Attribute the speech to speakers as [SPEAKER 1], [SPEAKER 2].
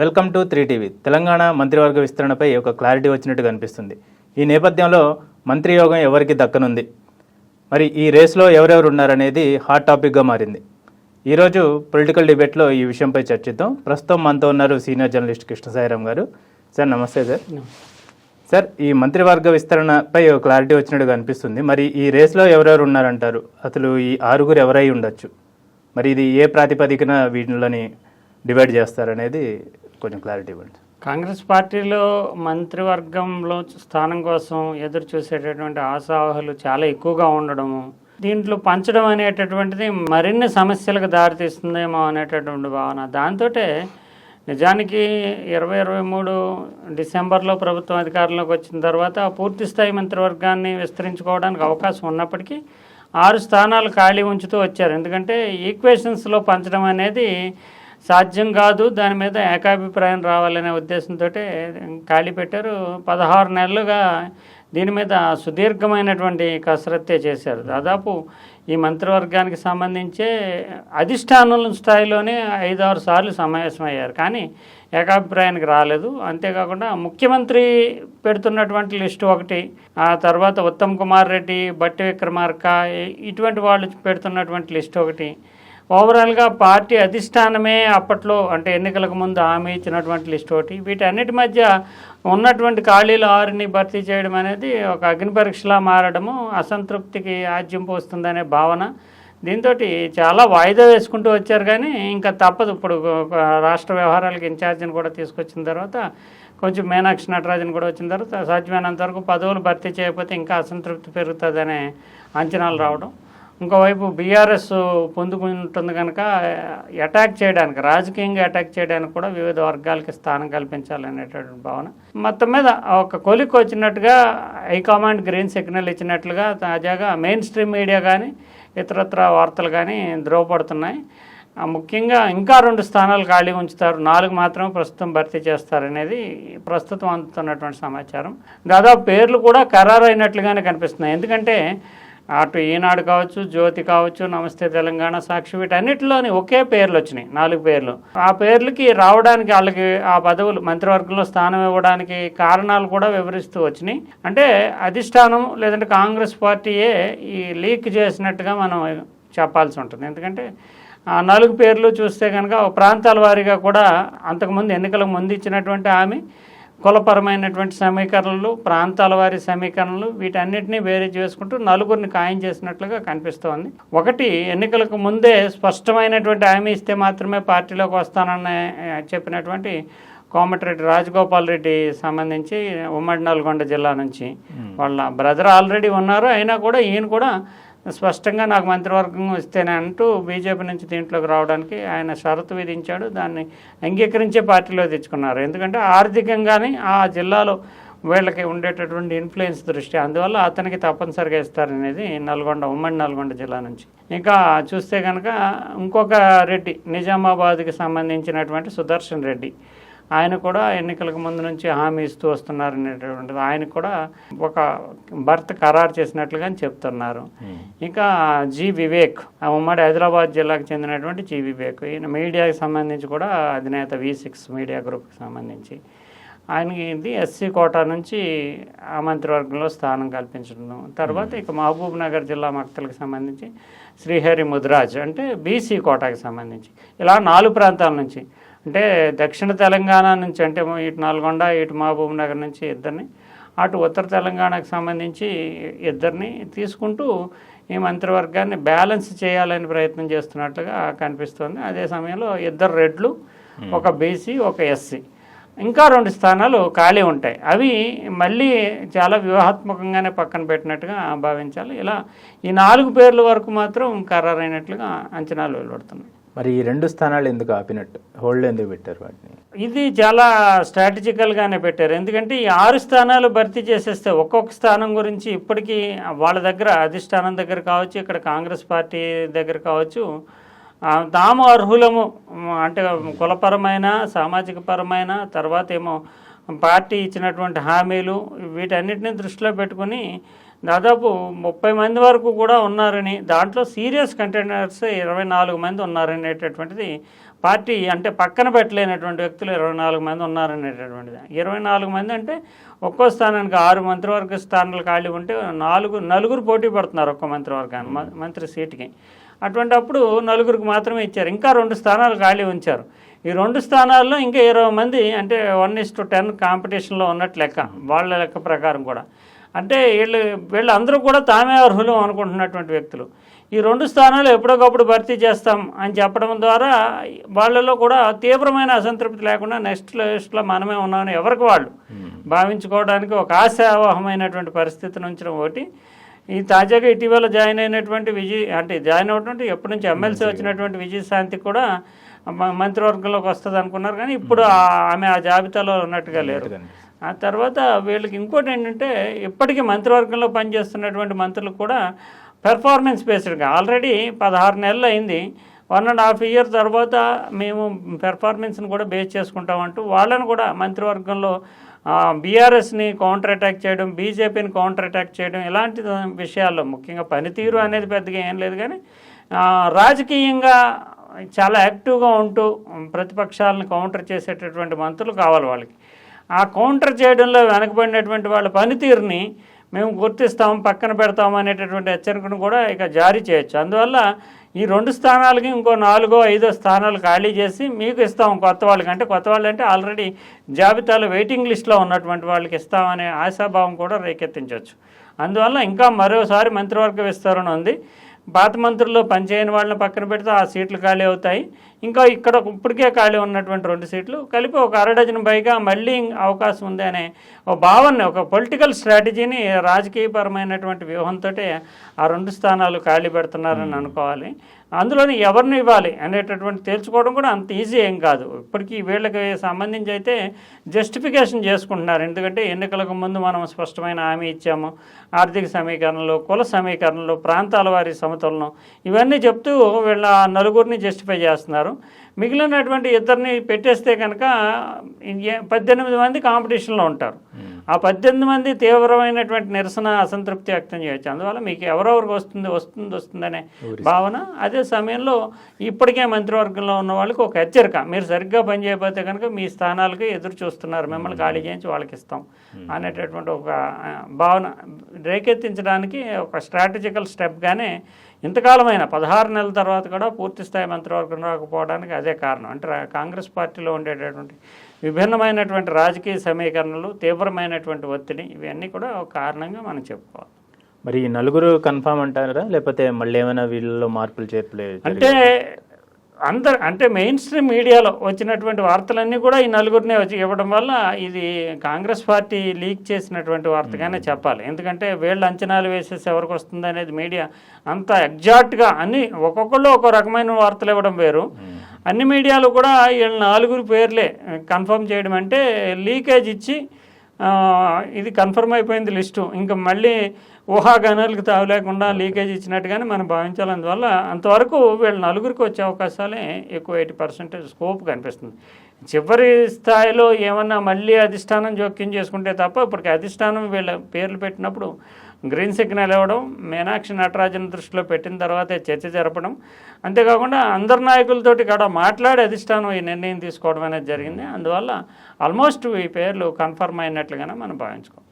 [SPEAKER 1] Welcome to three TV. Telangana మంత్రివర్గ విస్తరణపై ఒక క్లారిటీ వచ్చినట్టు కనిపిస్తుంది. ఈ నేపథ్యంలో మంత్రి యోగం ఎవరికి దక్కనుంది? మరి ఈ రేస్లో ఎవరెవరు ఉన్నారనేది హాట్ టాపిక్గా మారింది. ఈరోజు పొలిటికల్ డిబేట్లో ఈ విషయంపై చర్చిద్దాం. ప్రస్తుతం మనతో ఉన్నారు సీనియర్ జర్నలిస్ట్ కృష్ణసాయిరామ్ గారు. సార్ నమస్తే సార్. సార్ ఈ మంత్రివర్గ విస్తరణపై ఒక క్లారిటీ వచ్చినట్టు కనిపిస్తుంది. మరి ఈ రేస్లో ఎవరెవరు ఉన్నారంటారు? అసలు ఈ ఆరుగురు ఎవరై ఉండొచ్చు? మరి ఇది ఏ ప్రాతిపదికన వీటిని డివైడ్ చేస్తారనేది కొంచెం క్లారిటీ ఇవ్వండి.
[SPEAKER 2] కాంగ్రెస్ పార్టీలో మంత్రివర్గంలో స్థానం కోసం ఎదురు చూసేటటువంటి ఆశావహులు చాలా ఎక్కువగా ఉండడము దీంట్లో పంచడం అనేటటువంటిది మరిన్ని సమస్యలకు దారితీస్తుందేమో అనేటటువంటి భావన. దాంతో నిజానికి ఇరవై ఇరవై మూడు డిసెంబర్లో ప్రభుత్వం అధికారంలోకి వచ్చిన తర్వాత పూర్తి స్థాయి మంత్రివర్గాన్ని విస్తరించుకోవడానికి అవకాశం ఉన్నప్పటికీ ఆరు స్థానాలు ఖాళీ ఉంచుతూ వచ్చారు. ఎందుకంటే ఈక్వేషన్స్లో పంచడం అనేది సాధ్యం కాదు దాని మీద ఏకాభిప్రాయం రావాలనే ఉద్దేశంతో ఖాళీ పెట్టారు. పదహారు నెలలుగా దీని మీద సుదీర్ఘమైనటువంటి కసరత్తే చేశారు. దాదాపు ఈ మంత్రివర్గానికి సంబంధించే అధిష్టానం స్థాయిలోనే ఐదారు సార్లు సమావేశమయ్యారు. కానీ ఏకాభిప్రాయానికి రాలేదు. అంతేకాకుండా ముఖ్యమంత్రి పెడుతున్నటువంటి లిస్టు ఒకటి ఆ తర్వాత ఉత్తమ్ కుమార్ రెడ్డి బట్టి విక్రమార్క ఇటువంటి వాళ్ళు పెడుతున్నటువంటి లిస్ట్ ఒకటి ఓవరాల్గా పార్టీ అధిష్టానమే అప్పట్లో అంటే ఎన్నికలకు ముందు హామీ ఇచ్చినటువంటి లిస్ట్ ఒకటి. వీటన్నిటి మధ్య ఉన్నటువంటి ఖాళీలు ఆరుని భర్తీ చేయడం అనేది ఒక అగ్ని పరీక్షలా మారడము అసంతృప్తికి ఆజ్యం పోస్తుందనే భావన. దీంతో చాలా వాయిదా వేసుకుంటూ వచ్చారు కానీ ఇంకా తప్పదు. ఇప్పుడు రాష్ట్ర వ్యవహారాలకు ఇన్ఛార్జిని కూడా తీసుకొచ్చిన తర్వాత కొంచెం మీనాక్షి నటరాజన్ కూడా వచ్చిన తర్వాత సాధ్యమైనంత వరకు పదవులు భర్తీ చేయకపోతే ఇంకా అసంతృప్తి పెరుగుతుందనే అంచనాలు రావడం. ఇంకోవైపు బీఆర్ఎస్ పొందుకుంటుంది కనుక అటాక్ చేయడానికి రాజకీయంగా అటాక్ చేయడానికి కూడా వివిధ వర్గాలకి స్థానం కల్పించాలనేటటువంటి భావన. మొత్తం మీద ఒక కొలిక్ వచ్చినట్టుగా హైకమాండ్ గ్రీన్ సిగ్నల్ ఇచ్చినట్లుగా తాజాగా మెయిన్ స్ట్రీమ్ మీడియా కానీ ఇతరత్ర వార్తలు కానీ ధ్రువపడుతున్నాయి. ముఖ్యంగా ఇంకా రెండు స్థానాలు ఖాళీ ఉంచుతారు. నాలుగు మాత్రం ప్రస్తుతం భర్తీ చేస్తారనేది ప్రస్తుతం అందుతున్నటువంటి సమాచారం. దాదాపు పేర్లు కూడా ఖరారు అయినట్లుగానే కనిపిస్తున్నాయి. ఎందుకంటే అటు ఈనాడు కావచ్చు జ్యోతి కావచ్చు నమస్తే తెలంగాణ సాక్షి వీటన్నిటిలోని ఒకే పేర్లు వచ్చినాయి నాలుగు పేర్లు. ఆ పేర్లకి రావడానికి వాళ్ళకి ఆ పదవులు మంత్రివర్గంలో స్థానం ఇవ్వడానికి కారణాలు కూడా వివరిస్తూ వచ్చినాయి. అంటే అధిష్టానం లేదంటే కాంగ్రెస్ పార్టీయే ఈ లీక్ చేసినట్టుగా మనం చెప్పాల్సి ఉంటుంది. ఎందుకంటే ఆ నాలుగు పేర్లు చూస్తే కనుక ప్రాంతాల వారీగా కూడా అంతకుముందు ఎన్నికలకు ముందు ఇచ్చినటువంటి హామీ కులపరమైనటువంటి సమీకరణలు ప్రాంతాల వారి సమీకరణలు వీటన్నిటిని వేరే చేసుకుంటూ నలుగురిని ఖాయం చేసినట్లుగా కనిపిస్తోంది. ఒకటి ఎన్నికలకు ముందే స్పష్టమైనటువంటి హామీ ఇస్తే మాత్రమే పార్టీలోకి వస్తానని చెప్పినటువంటి కోమటిరెడ్డి రాజగోపాల్ రెడ్డి సంబంధించి ఉమ్మడి నల్గొండ జిల్లా నుంచి. వాళ్ళ బ్రదర్ ఆల్రెడీ ఉన్నారు అయినా కూడా ఈయన కూడా స్పష్టంగా నాకు మంత్రివర్గం ఇస్తేనే అంటూ బీజేపీ నుంచి దీంట్లోకి రావడానికి ఆయన షరతు విధించాడు. దాన్ని అంగీకరించే పార్టీలో తెచ్చుకున్నారు. ఎందుకంటే ఆర్థికంగానే ఆ జిల్లాలో వీళ్ళకి ఉండేటటువంటి ఇన్ఫ్లుయెన్స్ దృష్టి అందువల్ల అతనికి తప్పనిసరిగా ఇస్తారనేది నల్గొండ ఉమ్మడి నల్గొండ జిల్లా నుంచి. ఇంకా చూస్తే కనుక ఇంకొక రెడ్డి నిజామాబాద్కి సంబంధించినటువంటి సుదర్శన్ రెడ్డి. ఆయన కూడా ఎన్నికలకు ముందు నుంచి హామీ ఇస్తూ వస్తున్నారు అనేటువంటిది ఆయన కూడా ఒక భర్త ఖరారు చేసినట్లుగా చెప్తున్నారు. ఇంకా జి వివేక్ ఉమ్మడి హైదరాబాద్ జిల్లాకు చెందినటువంటి జి వివేక్ ఈయన మీడియాకి సంబంధించి కూడా అధినేత వి సిక్స్ మీడియా గ్రూప్కి సంబంధించి. ఆయనకి ఇది ఎస్సీ కోటా నుంచి ఆ మంత్రివర్గంలో స్థానం కల్పించడం. తర్వాత ఇక మహబూబ్ నగర్ జిల్లా మక్తలకు సంబంధించి శ్రీహరి ముద్రాజ్ అంటే బీసీ కోటాకి సంబంధించి. ఇలా నాలుగు ప్రాంతాల నుంచి. అంటే దక్షిణ తెలంగాణ నుంచి అంటే ఇటు నల్గొండ ఇటు మహబూబ్ నగర్ నుంచి ఇద్దరిని అటు ఉత్తర తెలంగాణకు సంబంధించి ఇద్దరిని తీసుకుంటూ ఈ మంత్రివర్గాన్ని బ్యాలెన్స్ చేయాలని ప్రయత్నం చేస్తున్నట్లుగా కనిపిస్తుంది. అదే సమయంలో ఇద్దరు రెడ్లు ఒక బీసీ ఒక ఎస్సీ. ఇంకా రెండు స్థానాలు ఖాళీ ఉంటాయి. అవి మళ్ళీ చాలా వ్యూహాత్మకంగానే పక్కన పెట్టినట్టుగా భావించాలి. ఇలా ఈ నాలుగు పేర్ల వరకు మాత్రం ఖరారైనట్లుగా అంచనాలు వెలువడుతున్నాయి.
[SPEAKER 1] మరి ఈ రెండు స్థానాలు ఎందుకు ఆపినట్టు? హోల్డ్ ఎందుకు పెట్టారు వాటిని?
[SPEAKER 2] ఇది చాలా స్ట్రాటజికల్గానే పెట్టారు. ఎందుకంటే ఈ ఆరు స్థానాలు భర్తీ చేసేస్తే ఒక్కొక్క స్థానం గురించి ఇప్పటికీ వాళ్ళ దగ్గర అధిష్టానం దగ్గర కావచ్చు ఇక్కడ కాంగ్రెస్ పార్టీ దగ్గర కావచ్చు తాము అర్హులము అంటే కులపరమైన సామాజిక పరమైన తర్వాత ఏమో పార్టీ ఇచ్చినటువంటి హామీలు వీటన్నిటిని దృష్టిలో పెట్టుకుని దాదాపు ముప్పై మంది వరకు కూడా ఉన్నారని దాంట్లో సీరియస్ కంటెండర్స్ ఇరవై నాలుగు మంది ఉన్నారనేటటువంటిది పార్టీ అంటే పక్కన పెట్టలేనటువంటి వ్యక్తులు ఇరవై నాలుగు మంది ఉన్నారనేటటువంటిది. ఇరవై నాలుగు మంది అంటే ఒక్కో స్థానానికి ఆరు మంత్రివర్గ స్థానాలు ఖాళీ ఉంటే నాలుగు నలుగురు పోటీ పడుతున్నారు ఒక్కో మంత్రివర్గాన్ని మ- మంత్రి సీటుకి. అటువంటి అప్పుడు నలుగురికి మాత్రమే ఇచ్చారు. ఇంకా రెండు స్థానాలు ఖాళీ ఉంచారు. ఈ రెండు స్థానాల్లో ఇంకా ఇరవై మంది అంటే వన్ ఇస్ టు టెన్ కాంపిటీషన్లో ఉన్నట్లు లెక్క వాళ్ళ లెక్క ప్రకారం కూడా. అంటే వీళ్ళు వీళ్ళందరూ కూడా తామే అర్హులు అనుకుంటున్నటువంటి వ్యక్తులు. ఈ రెండు స్థానాలు ఎప్పటికప్పుడు భర్తీ చేస్తాం అని చెప్పడం ద్వారా వాళ్ళలో కూడా తీవ్రమైన అసంతృప్తి లేకుండా నెక్స్ట్ లిస్ట్లో మనమే ఉన్నామని ఎవరికి వాళ్ళు భావించుకోవడానికి ఒక ఆశావహమైనటువంటి పరిస్థితిని ఉంచడం ఒకటి. ఈ తాజాగా ఇటీవల జాయిన్ అయినటువంటి విజయ్ అంటే జాయిన్ అవ్వటువంటి ఎప్పటి నుంచి ఎమ్మెల్సీ వచ్చినటువంటి విజయశాంతి కూడా మంత్రివర్గంలోకి వస్తుంది అనుకున్నారు కానీ ఇప్పుడు ఆ- ఆమె ఆ జాబితాలో ఉన్నట్టుగా లేరు. ఆ తర్వాత వీళ్ళకి ఇంకోటి ఏంటంటే ఇప్పటికీ మంత్రివర్గంలో పనిచేస్తున్నటువంటి మంత్రులు కూడా పెర్ఫార్మెన్స్ బేస్డ్గా ఆల్రెడీ పదహారు నెలలు అయింది. వన్ అండ్ హాఫ్ ఇయర్ తర్వాత మేము పెర్ఫార్మెన్స్ని కూడా బేస్ చేసుకుంటామంటూ వాళ్ళని కూడా మంత్రివర్గంలో బీఆర్ఎస్ని కౌంటర్ అటాక్ చేయడం బీజేపీని కౌంటర్ అటాక్ చేయడం ఇలాంటి విషయాల్లో ముఖ్యంగా పనితీరు అనేది పెద్దగా ఏం లేదు కానీ రాజకీయంగా చాలా యాక్టివ్గా ఉంటూ ప్రతిపక్షాలను కౌంటర్ చేసేటటువంటి మంత్రులు కావాలి వాళ్ళకి. ఆ కౌంటర్ చేయడంలో వెనకబడినటువంటి వాళ్ళ పనితీరుని మేము గుర్తిస్తాం పక్కన పెడతాం అనేటటువంటి హెచ్చరికను కూడా ఇక జారీ చేయొచ్చు. అందువల్ల ఈ రెండు స్థానాలకి ఇంకో నాలుగో ఐదో స్థానాలు ఖాళీ చేసి మీకు ఇస్తాం కొత్త వాళ్ళకి. అంటే కొత్త వాళ్ళు అంటే ఆల్రెడీ జాబితాలో వెయిటింగ్ లిస్ట్లో ఉన్నటువంటి వాళ్ళకి ఇస్తామనే ఆశాభావం కూడా రేకెత్తించవచ్చు అందువల్ల ఇంకా మరోసారి మంత్రివర్గ విస్తరణ ఉంది. పాత మంత్రుల్లో పనిచేయని వాళ్ళని పక్కన పెడితే ఆ సీట్లు ఖాళీ అవుతాయి. ఇంకా ఇక్కడ ఇప్పటికే ఖాళీ ఉన్నటువంటి రెండు సీట్లు కలిపి ఒక అర డజన్ పైగా మళ్ళీ అవకాశం ఉంది అనే ఒక భావన ఒక పొలిటికల్ స్ట్రాటజీని రాజకీయపరమైనటువంటి వ్యూహంతో ఆ రెండు స్థానాలు ఖాళీ పెడుతున్నారని అనుకోవాలి. అందులోని ఎవరిని ఇవ్వాలి అనేటటువంటి తేల్చుకోవడం కూడా అంత ఈజీ ఏం కాదు. ఇప్పటికీ వీళ్ళకి సంబంధించి అయితే జస్టిఫికేషన్ చేసుకుంటున్నారు. ఎందుకంటే ఎన్నికలకు ముందు మనం స్పష్టమైన హామీ ఇచ్చాము. ఆర్థిక సమీకరణలు కుల సమీకరణలు ప్రాంతాల వారి సమతులనం ఇవన్నీ చెప్తూ వీళ్ళ నలుగురిని జస్టిఫై చేస్తున్నారు. మిగిలినటువంటి ఇద్దరిని పెట్టేస్తే కనుక పద్దెనిమిది మంది కాంపిటీషన్లో ఉంటారు. ఆ పద్దెనిమిది మంది తీవ్రమైనటువంటి నిరసన అసంతృప్తి వ్యక్తం చేయొచ్చు. అందువల్ల మీకు ఎవరెవరికి వస్తుంది వస్తుంది వస్తుందనే భావన. అదే సమయంలో ఇప్పటికే మంత్రివర్గంలో ఉన్న వాళ్ళకి ఒక హెచ్చరిక. మీరు సరిగ్గా పనిచేయకపోతే కనుక మీ స్థానాలకి ఎదురు చూస్తున్నారు. మిమ్మల్ని ఖాళీ చేయించి వాళ్ళకి ఇస్తాం అనేటటువంటి ఒక భావన. రేకెత్తించడానికి ఒక స్ట్రాటజికల్ స్టెప్గానే ఇంతకాలమైన పదహారు నెలల తర్వాత కూడా పూర్తి స్థాయి మంత్రివర్గం రాకపోవడానికి అదే కారణం. అంటే కాంగ్రెస్ పార్టీలో ఉండేటటువంటి విభిన్నమైనటువంటి రాజకీయ సమీకరణలు తీవ్రమైనటువంటి ఒత్తిడి ఇవన్నీ కూడా ఒక కారణంగా మనం చెప్పుకోవాలి.
[SPEAKER 1] మరి ఈ నలుగురు కన్ఫామ్ అంటారా? లేకపోతే మళ్ళీ ఏమైనా వీళ్ళలో మార్పులు చేర్పులు
[SPEAKER 2] అంటే అందరు అంటే మెయిన్ స్ట్రీమ్ మీడియాలో వచ్చినటువంటి వార్తలన్నీ కూడా ఈ నలుగురినే వచ్చి ఇవ్వడం వల్ల ఇది కాంగ్రెస్ పార్టీ లీక్ చేసినటువంటి వార్తగానే చెప్పాలి. ఎందుకంటే వీళ్ళు అంచనాలు వేసేసి ఎవరికి వస్తుంది అనేది మీడియా అంత ఎగ్జాక్ట్గా అన్ని ఒక్కొక్కళ్ళు ఒక రకమైన వార్తలు ఇవ్వడం వేరు. అన్ని మీడియాలు కూడా వీళ్ళ నాలుగురు పేర్లే కన్ఫర్మ్ చేయడం అంటే లీకేజ్ ఇచ్చి ఇది కన్ఫర్మ్ అయిపోయింది లిస్టు. ఇంకా మళ్ళీ ఊహాగానాలకు తావు లేకుండా లీకేజ్ ఇచ్చినట్టుగానే మనం భావించాలి. అందువల్ల అంతవరకు వీళ్ళ నలుగురికి వచ్చే అవకాశాలే ఎక్కువ ఎయిటీ పర్సెంటేజ్ స్కోప్ కనిపిస్తుంది. చివరి స్థాయిలో ఏమన్నా మళ్ళీ అధిష్టానం జోక్యం చేసుకుంటే తప్ప ఇప్పటికి అధిష్టానం వీళ్ళ పేర్లు పెట్టినప్పుడు గ్రీన్ సిగ్నల్ ఇవ్వడం మీనాక్షి నటరాజన్ దృష్టిలో పెట్టిన తర్వాతే చర్చ జరపడం. అంతేకాకుండా అందరు నాయకులతోటి కూడా మాట్లాడి అధిష్టానం ఈ నిర్ణయం తీసుకోవడం అనేది జరిగింది. అందువల్ల ఆల్మోస్ట్ ఈ పేర్లు కన్ఫర్మ్ అయినట్లుగానే మనం భావించుకోం